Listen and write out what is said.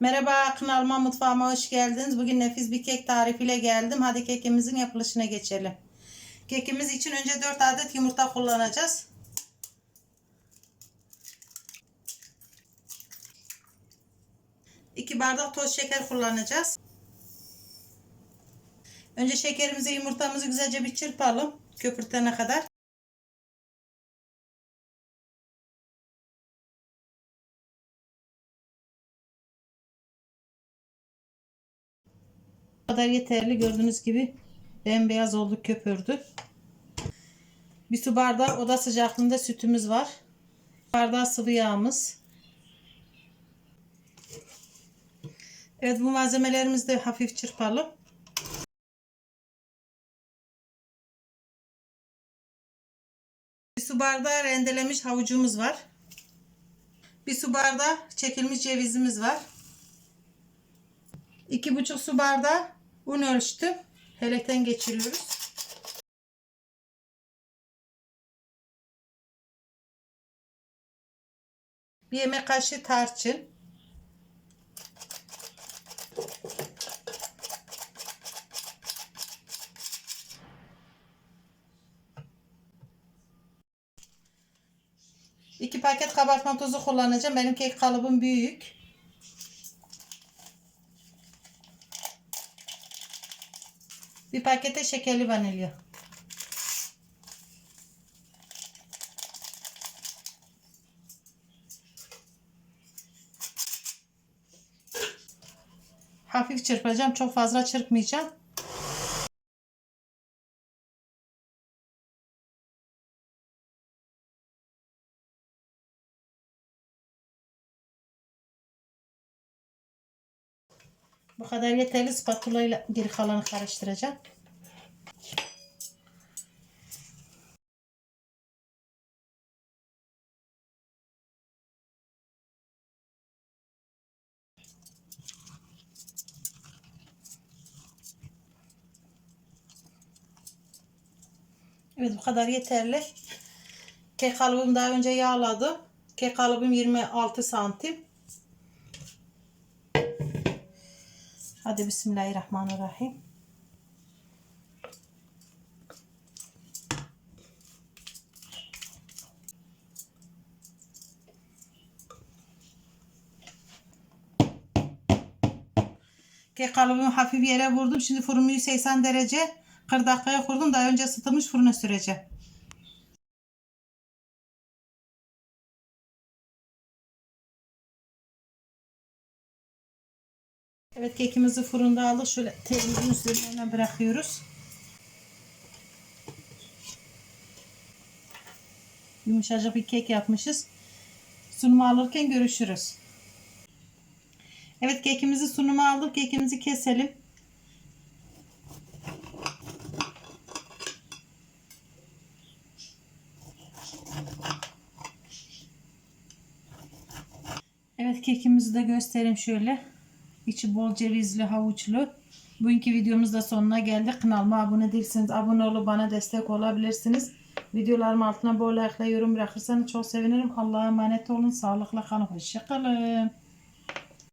Merhaba kanalıma mutfağıma hoş geldiniz. Bugün nefis bir kek tarifiyle geldim. Hadi kekimizin yapılışına geçelim. Kekimiz için önce 4 adet yumurta kullanacağız. İki bardak toz şeker kullanacağız. Önce şekerimizi yumurtamızı güzelce bir çırpalım. Köpürtene kadar. Kadar yeterli. Gördüğünüz gibi bembeyaz oldu köpürdü. Bir su bardağı oda sıcaklığında sütümüz var. Bardağı sıvı yağımız. Evet bu malzemelerimizi de hafif çırpalım. Bir su bardağı rendelemiş havucumuz var. Bir su bardağı çekilmiş cevizimiz var. 2,5 su bardağı un ölçtüm. Helekten geçiriyoruz. Bir yemek kaşığı tarçın. İki paket kabartma tozu kullanacağım. Benim kek kalıbım büyük. Bir pakete şekerli vanilya. Hafif çırpacağım. Çok fazla çırpmayacağım. Bu kadar yeterli spatula ile geri kalanı karıştıracağım. Evet bu kadar yeterli. Kek kalıbım daha önce yağladım. Kek kalıbım 26 santim. Hadi Bismillahirrahmanirrahim. Kek kalıbımı hafif yere vurdum. Şimdi fırını 180 derece 40 dakikaya kurdum. Daha önce ısıtılmış fırına süreceğim. Evet kekimizi fırında aldık. Şöyle telimizin üzerine bırakıyoruz. Yumuşacık bir kek yapmışız. Sunumu alırken görüşürüz. Evet kekimizi sunuma aldık. Kekimizi keselim. Evet kekimizi de göstereyim şöyle. İçi bol cevizli, havuçlu. Bugünkü videomuz da sonuna geldik. Kanalıma abone değilseniz abone olup bana destek olabilirsiniz. Videolarım altına bol like yorum bırakırsanız çok sevinirim. Allah'a emanet olun. Sağlıkla kalın. Hoşçakalın.